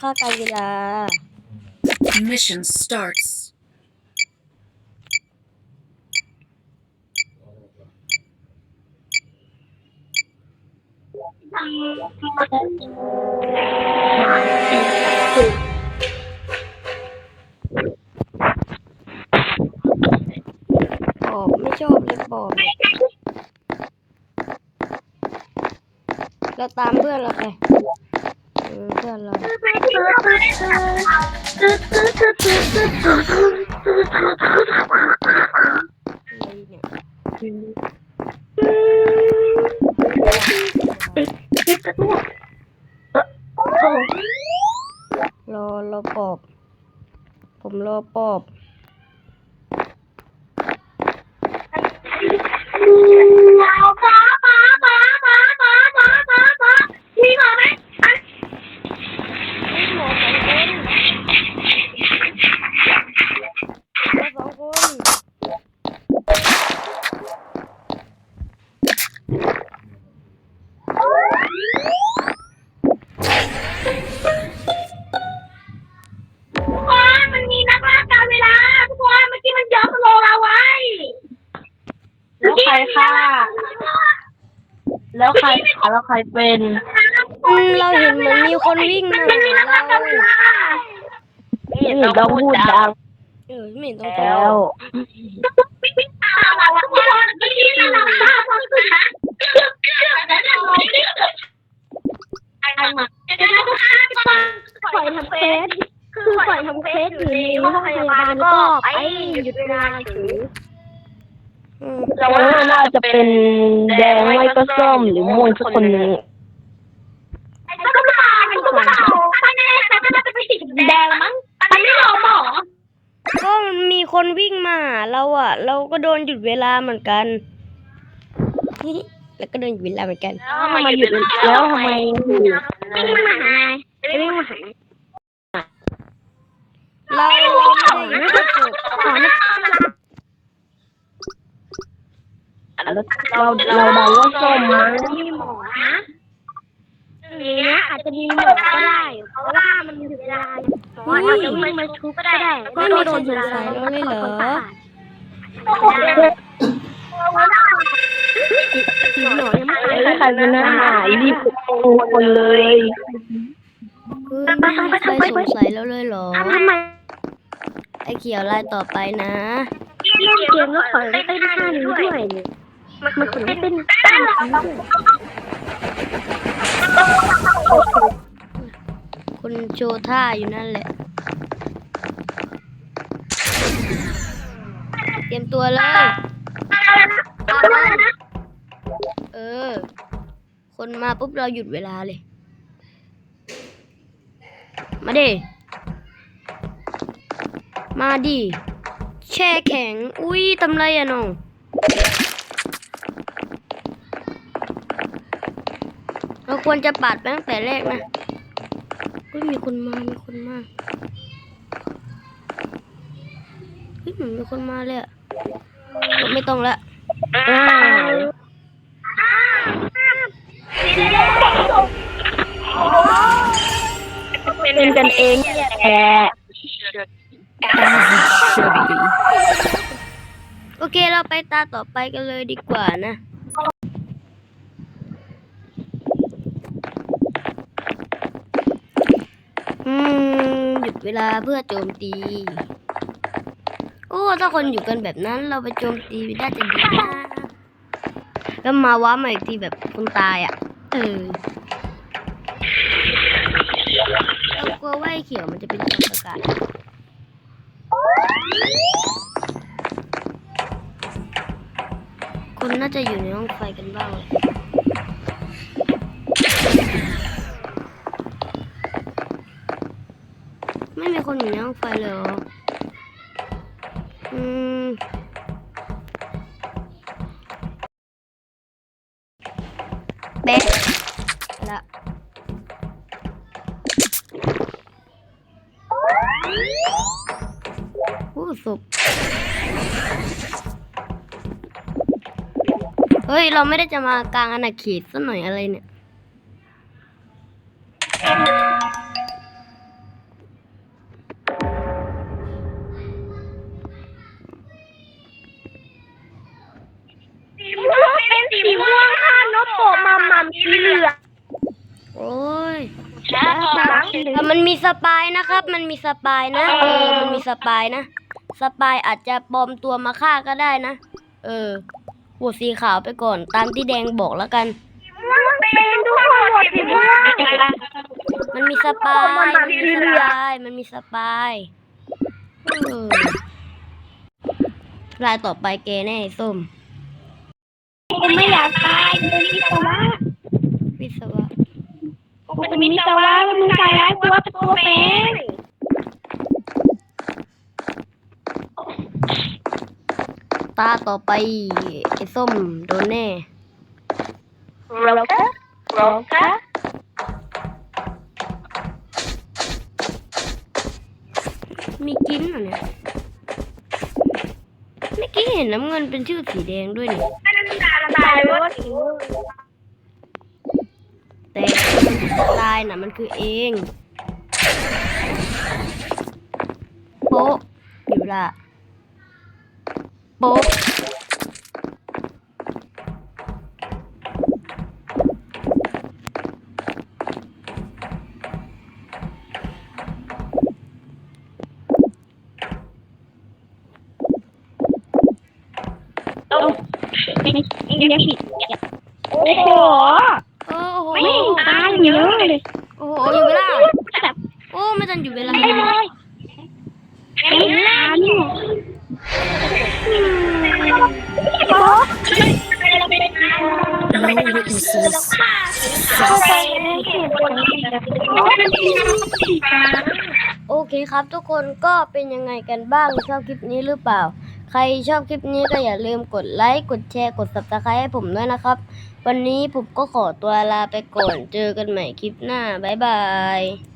ฆ่าการเวลา Mission starts. ปอบไม่ชอบเลยปอบเนี่ยเราตามเพื่อนเราไป เออเพื่อนเราอะไรเนี่ยรอรอปอบ ผมรอปอบ แล้วใครฆ่าแล้วใครเป็นอืมเราเห็นเหมือนมีคนวิ่งมาหาเราไม่เห็นต้องพูดดังเออไม่เห็นต้องแล้วปล่อยทำเฟสคือปล่อยทำเฟสอยู่ในห้องพยาบาลก็ไปหยุดเวลาถืออืม เราว่าน่าจะเป็นแดงไม่ก็ส้มหรือม่วงสักคนหนึงก็มาเป็นตัวเราไม่แน่แต่ก็จะเป็นสีแดงมั้งมันไม่ยอมหรอก็มีคนวิ่งมาหาเราอะ เราก็โดนหยุดเวลาเหมือนกัน แล้วก็โดนหยุดเวลาเหมือนกันแล้วทำไมหยุดแล้วทำไมวิ่งมาหาวิ่งมาหาเราเราไม่ได้หยุดกระจกขอไม่ เราเราเดาว่าส้มมั้งมีหมอนะนี้อาจจะมีหมอก็ได้ เพราะว่ามันหยุดเวลาหมออาจจะวิ่งมาชุบก็ได้ไม่มีคนสงสัยเราเลยเหรอสีหมอยังไม่ไม่ใครเป็นอาหารรีบโอ้คนเลยไม่ใครสงสัยเราเลยเหรอไอเขียวลายต่อไปนะเล่นเกมก็ขอเต้นท่านี้ด้วยมัน มันขอเต้นท่านี้ด้วยคุณโชว์ท่าอยู่นั่นแหละ เตรียมตัวเลย เออ คนมาปุ๊บเราหยุดเวลาเลย มาดิ มาดิ แช่แข็ง อุ้ยทำไรอะน้อง ควรจะปาดไปตั้งแต่แรกนะเฮ้ยมีคนมา มีคนมาเฮ้ยเหมือนมีคนมาเลยอะไม่ต้องละอ้าวเป็นกันเองแหละโอเคเราไปตาต่อไปกันเลยดีกว่านะ อืม หยุด เวลาเพื่อโจมตี โอ้ ถ้าคนอยู่กันแบบนั้น เราไปโจมตีน่าจะดีนะแล้วมาว้ามาอีกทีแบบคนตายอะ เออเรากลัวว่าไอ้เขียวมันจะเป็นตัวประกาศคนน่าจะอยู่ในห้องไฟกันบ้างเลย คนอยู่ในห้องไฟเลยเหรออืมเป๊ะละโอ้ศพเฮ้ย เราไม่ได้จะมากลางอาณาเขตซะหน่อยอะไรเนี่ย มีสปายนะครับ มันมีสปายนะเออมันมีสปายนะ สปายอาจจะปลอมตัวมาฆ่าก็ได้นะ เออหัวสีขาวไปก่อน ตามที่แดงบอกแล้วกันเป็นทุกคนหมดสิว่ามันมีสปาย มันมีสปาย มันมีสปายเออรายต่อไปแกแน่ไอ้ส้มกูไม่อยากตายกูเป็นวิศวะวิศวะกู เป็นวิศวะแล้วมึงใส่ร้ายกูว่าเป็นตัวเป็นตาต่อไปไอ้ส้มโดนแน่เราก็เราก็มีกิ้นเหรอเนี่ยเมื่อกี้เห็นน้ำเงินเป็นชื่อสีแดงด้วยนี่ตายว่าถึง แต่ลายน่ะมันคือเองโป๊ะอยู่ละโป๊ะยังผิดโอ้โหโอ้โหไม่ ตายอยู่เลยโอ้โหอยู่เวลาแบบโอ้ไม่ทันอยู่เวลาไม่เลยไม่ตายนี่โอ้ No witnesses. โอเคครับทุกคนก็เป็นยังไงกันบ้างชอบคลิปนี้หรือเปล่า ใครชอบคลิปนี้ก็อย่าลืมกดไลค์กดแชร์กด subscribe ให้ผมด้วยนะครับ วันนี้ผมก็ขอตัวลาไปก่อน เจอกันใหม่คลิปหน้า บ๊ายบาย